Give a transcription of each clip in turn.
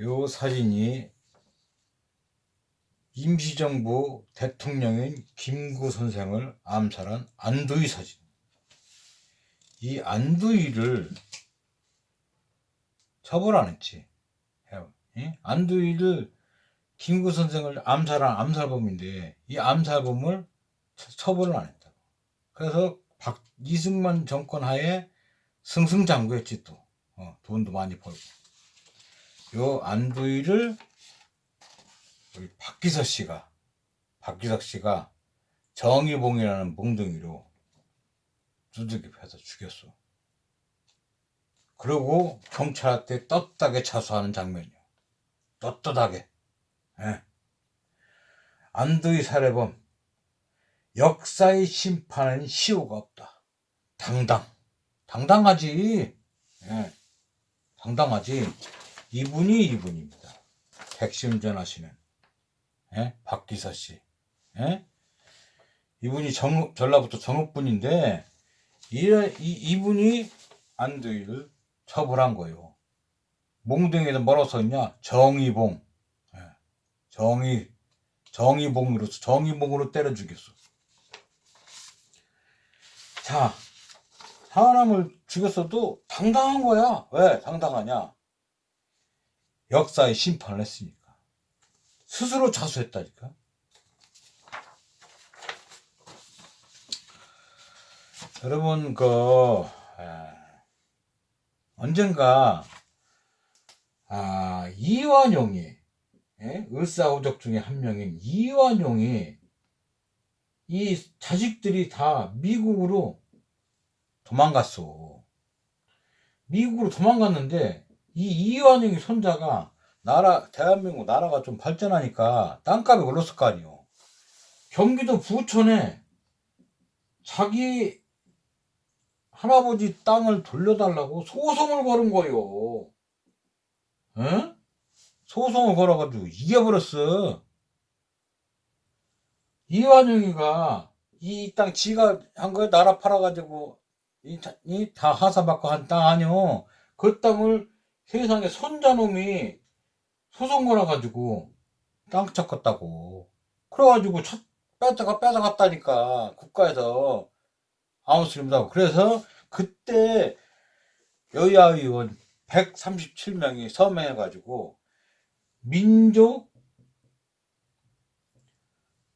요 사진이 임시정부 대통령인 김구 선생을 암살한 안두희 사진. 이 안두희를 처벌 안 했지. 예? 안두희를 김구 선생을 암살한 암살범인데 이 암살범을 처- 처벌을 안 했다고. 그래서 박 이승만 정권 하에 승승장구했지 또. 어, 돈도 많이 벌고. 요 안두희를 우리 박기석 씨가 박기석 씨가 정의봉이라는 몽둥이로 두들겨 패서 죽였어. 그리고 경찰한테 떳떳하게 자수하는 장면이요. 떳떳하게. 예. 안두희 살해범 역사의 심판은 시효가 없다. 당당. 당당하지. 예. 당당하지. 이분이 이분입니다. 택시 운전하시는 예? 박기서 씨. 예? 이분이 정, 전라북도 정읍분인데 이, 이, 이분이 안두희를 처벌한 거예요. 몽둥이에서 멀어서 있냐? 정의봉. 예. 정의, 정의봉으로, 정의봉으로 때려 죽였어. 자, 사람을 죽였어도 당당한 거야. 왜 당당하냐? 역사의 심판을 했으니까. 스스로 자수했다니까. 여러분, 그, 에, 언젠가, 아, 이완용이, 예? 을사오적 중에 한 명인 이완용이, 이 자식들이 다 미국으로 도망갔어. 미국으로 도망갔는데, 이 이완용이 손자가 나라 대한민국 나라가 좀 발전하니까 땅값이 올랐을 거 아니요. 경기도 부천에 자기 할아버지 땅을 돌려달라고 소송을 걸은 거요. 응? 소송을 걸어가지고 이겨버렸어. 이완용이가 이 땅 지가 한 거에 나라 팔아가지고 이 다 하사받고 한 땅 아니요. 그 땅을 세상에 손자놈이 소송 걸어가지고 땅 찾겠다고. 그래가지고 첫 뺏어가 뺏어갔다니까 국가에서 소리못하고 그래서 그때 여야 의원 137명이 서명해가지고 민족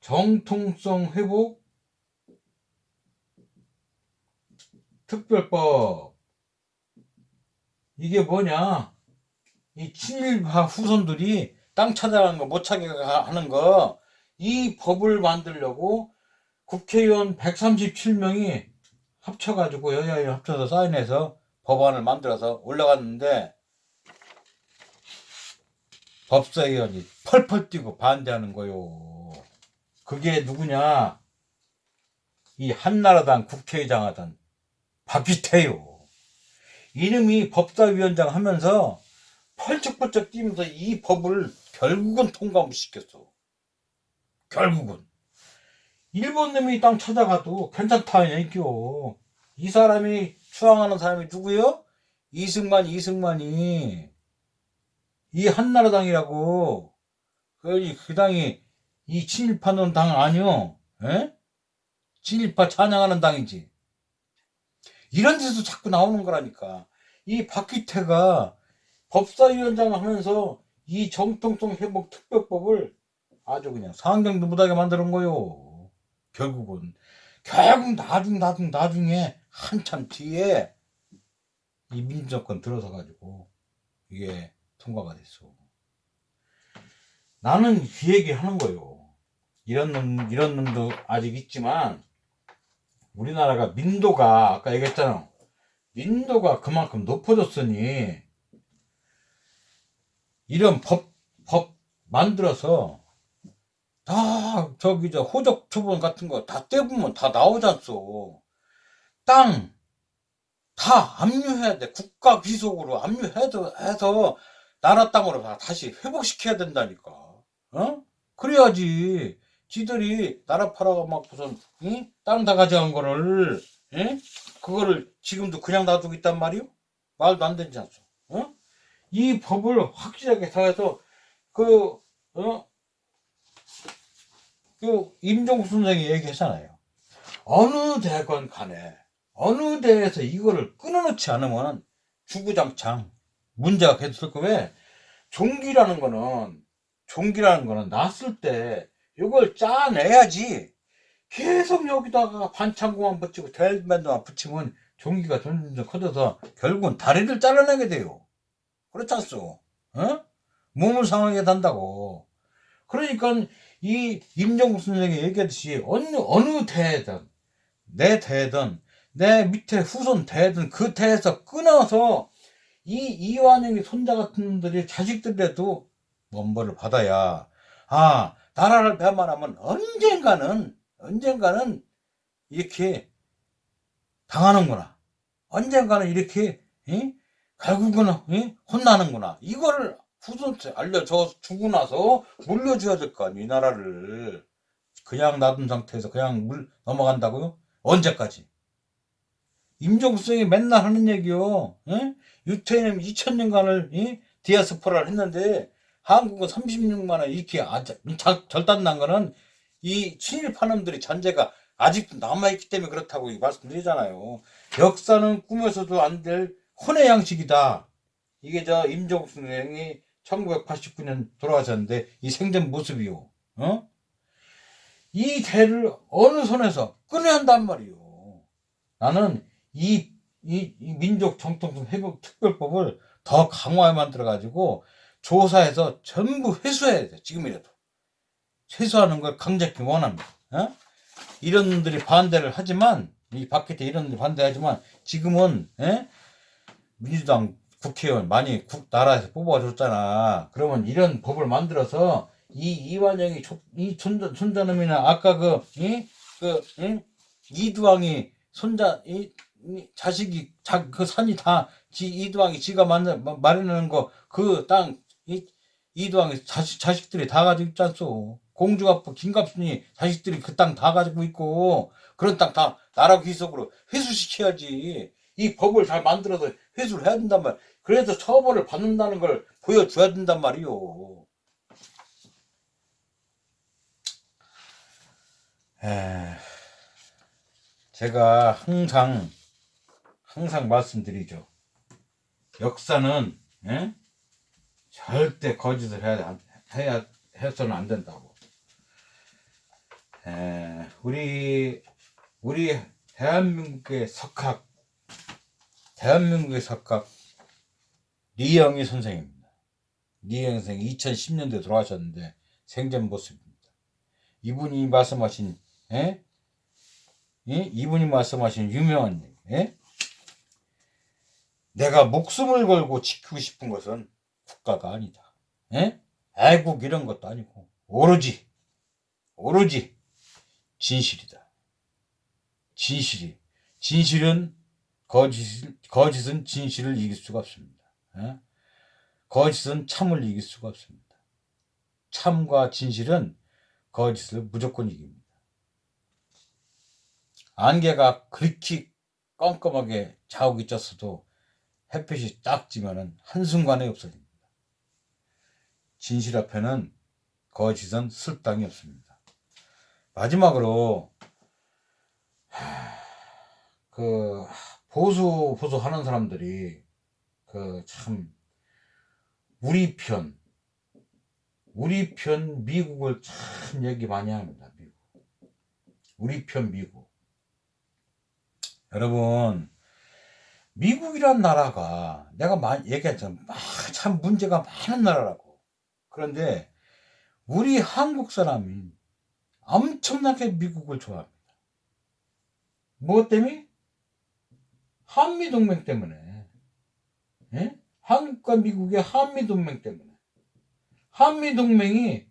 정통성 회복 특별법 이게 뭐냐 이 친일파 후손들이 땅 찾아가는 거 못 찾게 하는 거 이 법을 만들려고 국회의원 137명이 합쳐가지고 여야에 합쳐서 사인해서 법안을 만들어서 올라갔는데 법사위원이 펄펄 뛰고 반대하는 거요. 그게 누구냐? 이 한나라당 국회의장 하던 박기태요. 이름이 법사위원장 하면서 펄쩍펄쩍 뛰면서 이 법을 결국은 통과 못 시켰어. 결국은. 일본 놈이 땅 찾아가도 괜찮다, 얘기요. 이 사람이 추앙하는 사람이 누구요? 이승만, 이승만이. 이 한나라당이라고. 그, 그 당이 이 친일파는 당 아니요. 에? 친일파 찬양하는 당이지. 이런 데서 자꾸 나오는 거라니까. 이 박기태가 법사위원장 하면서 이 정통성 회복 특별법을 아주 그냥 상경도 못하게 만드는 거요. 결국은. 결국 나중, 나중, 나중에 한참 뒤에 이 민주정권 들어서 가지고 이게 통과가 됐어. 나는 그 얘기 하는 거요. 이런 놈, 이런 놈도 아직 있지만 우리나라가 민도가 아까 얘기했잖아. 민도가 그만큼 높아졌으니 이런 법, 법 만들어서 다 저기 저 호적 초본 같은 거 다 떼보면 다 나오잖소. 땅 다 압류해야 돼. 국가 귀속으로 압류해서 해서 나라 땅으로 다 다시 회복시켜야 된다니까. 어? 그래야지. 지들이 나라 팔아가 막 무슨 땅다 가져간 거를 예? 그거를 지금도 그냥 놔두고 있단 말이요? 말도 안 되지 않소. 어? 이 법을 확실하게 더해서 그, 어, 그 임종국 선생이 얘기했잖아요. 어느 대건 간에 어느 대에서 이거를 끊어놓지 않으면 주구장창 문제가 계속 될 거왜 종기라는 거는 종기라는 거는 났을 때 이걸 짜내야지 계속 여기다가 반창고만 붙이고 델밴드만 붙이면 종기가 점점 커져서 결국은 다리를 잘라내게 돼요. 그렇지 않소? 어? 몸을 상하게 단다고. 그러니까 이 임정국 선생이 얘기했듯이 어느 어느 대든 내 대든 내 밑에 후손 대든 그 대에서 끊어서 이 이완영의 손자 같은 놈들이 자식들이라도 원벌을 받아야 아 나라를 배만하면 언젠가는 언젠가는 이렇게 당하는구나 언젠가는 이렇게 이? 결국은 이? 혼나는구나 이거를 후손한테 알려줘 주고 나서 물려줘야 될 거 아니에요 이 나라를 그냥 놔둔 상태에서 그냥 물 넘어간다고요? 언제까지? 임종수이 맨날 하는 얘기요. 예? 유태인은 2000년간을 예? 디아스포라를 했는데 한국은 36만 원 이렇게 아주 절- 절단난 거는 이 친일파 놈들이 잔재가 아직도 남아있기 때문에 그렇다고 말씀드리잖아요. 역사는 꾸며서도 안 될 혼의 양식이다. 이게 저 임종국 선생이 1989년 돌아가셨는데 이 생전 모습이요. 어? 이 대를 어느 손에서 끊어야 한단 말이요. 나는 이, 이, 이 민족 정통성 회복 특별법을 더 강화해 만들어 가지고 조사해서 전부 회수해야 돼. 지금이라도. 회수하는 걸 강력히 원합니다. 어? 이런 놈들이 반대를 하지만 이 밖에 이런 놈들이 반대하지만 지금은 예? 민주당 국회의원 많이 국, 나라에서 뽑아줬잖아. 그러면 이런 법을 만들어서 이 이완영이 조- 이 손자 손자놈이나 아까 그, 이, 그, 이? 이두왕이 손자 이, 이 자식이 자, 그 산이 다 지, 이두왕이 지가 만 마련하는 거 그 땅 이, 이두왕이 자식 자식들이 다 가지고 있지 않소. 공주갑부 김갑순이 자식들이 그 땅 다 가지고 있고 그런 땅 다 나라 귀속으로 회수시켜야지. 이 법을 잘 만들어서 회수를 해야 된단 말. 그래서 처벌을 받는다는 걸 보여줘야 된단 말이요. 에, 제가 항상 항상 말씀드리죠. 역사는 예? 절대 거짓을 해야 해야 해서는 안 된다고. 에, 우리 우리 대한민국의 석학 대한민국의 석학 리영희 선생입니다. 리영희 선생 2010년도에 돌아가셨는데 생전 모습입니다. 이분이 말씀하신 예? 예? 이분이 말씀하신 유명한 예? 내가 목숨을 걸고 지키고 싶은 것은 국가가 아니다. 예? 애국 이런 것도 아니고 오로지 오로지 진실이다. 진실이 진실은 거짓 거짓은 진실을 이길 수가 없습니다. 예? 거짓은 참을 이길 수가 없습니다. 참과 진실은 거짓을 무조건 이깁니다. 안개가 그렇게 껌껌하게 자욱이 쪘어도 햇빛이 딱 지면은 한순간에 없어집니다. 진실 앞에는 거짓은 쓸당이 없습니다. 마지막으로 하, 그 보수 보수 하는 사람들이 그 참 우리 편 우리 편 미국을 참 얘기 많이 합니다. 미국. 우리 편 미국. 여러분 미국이란 나라가 내가 얘기했잖아. 막참 문제가 많은 나라라고. 그런데 우리 한국 사람이 엄청나게 미국을 좋아합니다. 무엇 때문에? 한미동맹 때문에. 예? 한국과 미국의 한미동맹 때문에. 한미동맹이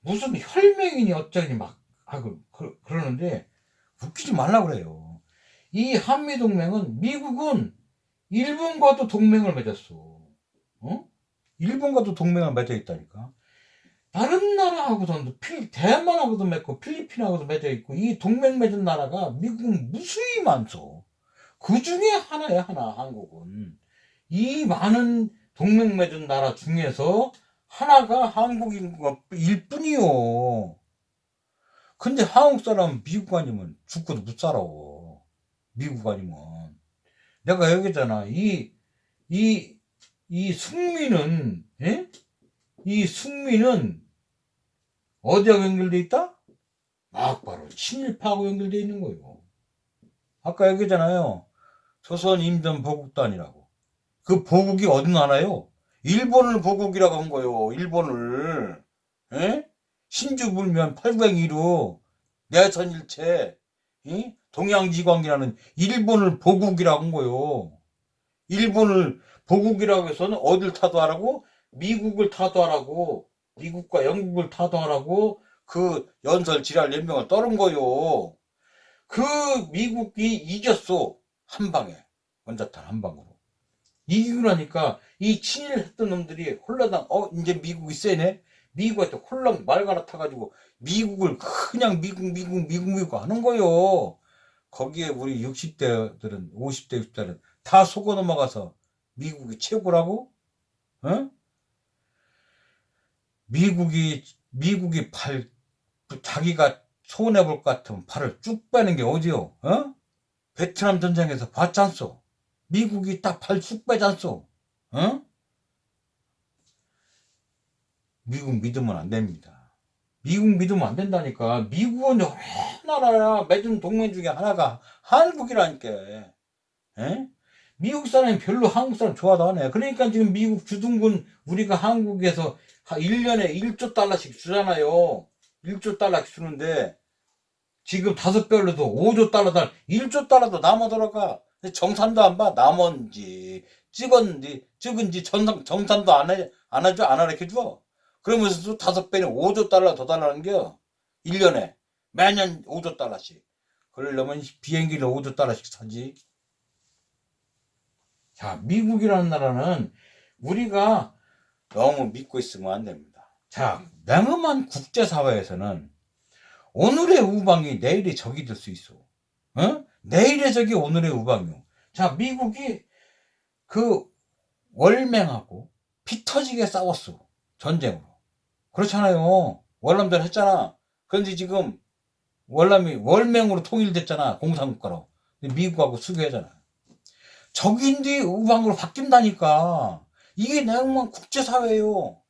무슨 혈맹이니 어쩌니 막 하고 그, 그러는데 웃기지 말라 그래요. 이 한미동맹은 미국은 일본과도 동맹을 맺었어. 어? 일본과도 동맹을 맺어 있다니까. 다른 나라하고도 필 대만하고도 맺고 필리핀하고도 맺어 있고 이 동맹 맺은 나라가 미국은 무수히 많소. 그 중에 하나야 하나 한국은 이 많은 동맹 맺은 나라 중에서 하나가 한국인 일 뿐이요. 근데 한국 사람 미국 아니면 죽고도 못 살아. 미국 아니면. 내가 얘기했잖아. 이, 이, 이 숙민은, 예? 이 숙민은 어디하고 연결돼 있다? 막 바로 친일파하고 연결돼 있는 거예요. 아까 얘기했잖아요. 조선 임전 보국단이라고. 그 보국이 어디 나라요? 일본을 보국이라고 한 거예요. 일본을. 예? 신주 불면 802로 내선일체 이? 동양지광이라는 일본을 보국이라고 한 거예요. 일본을 보국이라고 해서는 어딜 타도하라고? 미국을 타도하라고 미국과 영국을 타도하라고 그 연설 지랄 연명을 떠는 거요. 그 미국이 이겼어 한 방에 원자탄 한 방으로 이기고 나니까 이 친일했던 놈들이 홀라당 어 이제 미국이 세네 미국한테 홀랑 말 갈아타가지고 미국을 그냥 미국 미국 미국 미국 하는 거요. 거기에 우리 60대들은 50대 60대는 다 속아 넘어가서 미국이 최고라고? 어? 미국이 미국이 팔 자기가 손해 볼 것 같으면 팔을 쭉 빼는 게 어디요? 어? 베트남 전쟁에서 봤잖소. 미국이 딱 팔 쭉 빼잖소. 어? 미국 믿으면 안 됩니다. 미국 믿으면 안 된다니까. 미국은 여러 나라야. 맺은 동맹 중에 하나가 한국이라니까. 에? 미국 사람이 별로 한국 사람 안 해. 그러니까 지금 미국 주둔군 우리가 한국에서 1년에 1조 달러씩 주잖아요. 1조 달러씩 주는데 지금 다섯 배로도 5조 달러 달 1조 달러도 남아 돌아가. 정산도 안 봐. 남은지 찍었는지 찍은지 정산, 정산도 안 해, 안 해줘 안 알려 줘. 그러면서도 다섯 배는 5조 달러 더 달라는 겨. 1년에 매년 5조 달러씩. 그러려면 비행기를 5조 달러씩 사지. 자, 미국이라는 나라는 우리가 너무 믿고 있으면 안 됩니다. 자, 냉엄한 국제사회에서는 오늘의 우방이 내일의 적이 될 수 있어. 어? 내일의 적이 오늘의 우방이요. 자, 미국이 그 월맹하고 피 터지게 싸웠어. 전쟁으로. 그렇잖아요. 월남전 했잖아. 그런데 지금 월남이 월맹으로 통일됐잖아. 공산국가로. 미국하고 수교하잖아. 적인데 우방으로 바뀐다니까. 이게 냉엄한 국제사회예요.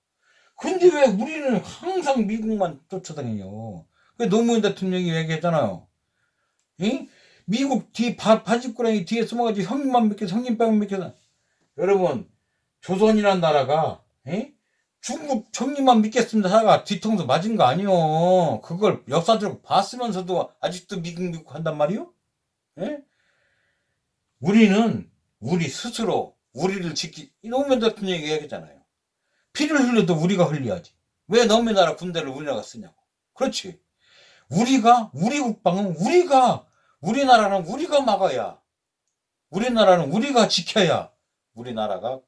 근데 왜 우리는 항상 미국만 쫓아다녀요? 그 노무현 대통령이 얘기했잖아요. 이? 미국 뒤 바, 바지꾸라기 뒤에 숨어가지고 형님만 믿게 형님빵 믿게 여러분 조선이란 나라가 이? 중국 형님만 믿겠습니다 하다가 뒤통수 맞은 거 아니요. 그걸 역사적으로 봤으면서도 아직도 미국 미국 한단 말이요? 예? 우리는 우리 스스로 우리를 지키 이 노무현 대통령이 얘기했잖아요. 피를 흘려도 우리가 흘려야지. 왜 너네 나라 군대를 우리나라가 쓰냐고. 그렇지. 우리가 우리 국방은 우리가 우리나라는 우리가 막아야 우리나라는 우리가 지켜야 우리나라가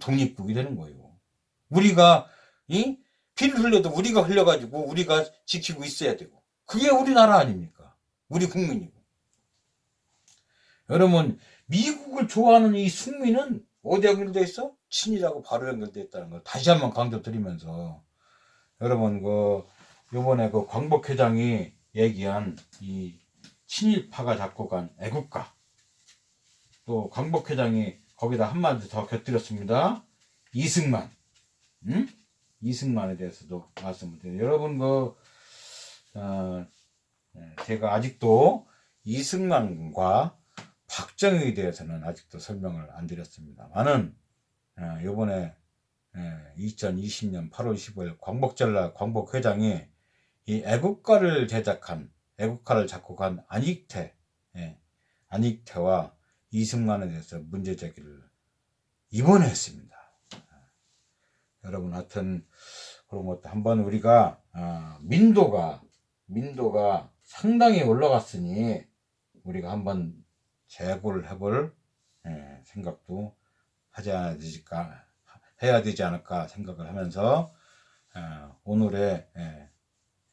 독립국이 되는 거예요. 우리가 이 피를 흘려도 우리가 흘려가지고 우리가 지키고 있어야 되고 그게 우리나라 아닙니까? 우리 국민이고. 여러분 미국을 좋아하는 이 숙민은 어디 연결돼 있어? 친이라고 바로 연결돼 있다는 걸 다시 한번 강조드리면서 여러분 그 요번에 그 광복 회장이 얘기한 이 친일파가 잡고 간 애국가 또 광복 회장이 거기다 한마디 더 곁들였습니다. 이승만, 응? 이승만에 대해서도 말씀을 드려요. 여러분 그 어, 제가 아직도 이승만과 박정희에 대해서는 아직도 설명을 안 드렸습니다. 많은 요번에 2020년 8월 15일 광복절날 광복 회장이 이 애국가를 제작한 애국가를 작곡한 안익태 예, 안익태와 이승만에 대해서 문제 제기를 이번에 했습니다. 여러분 하여튼 그런 것도 한번 우리가 어, 민도가 민도가 상당히 올라갔으니 우리가 한번 재고를 해볼 예, 생각도 하지 않을까 해야 되지 않을까 생각을 하면서 어, 오늘의 예,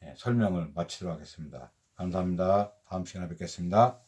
예, 설명을 마치도록 하겠습니다. 감사합니다. 다음 시간에 뵙겠습니다.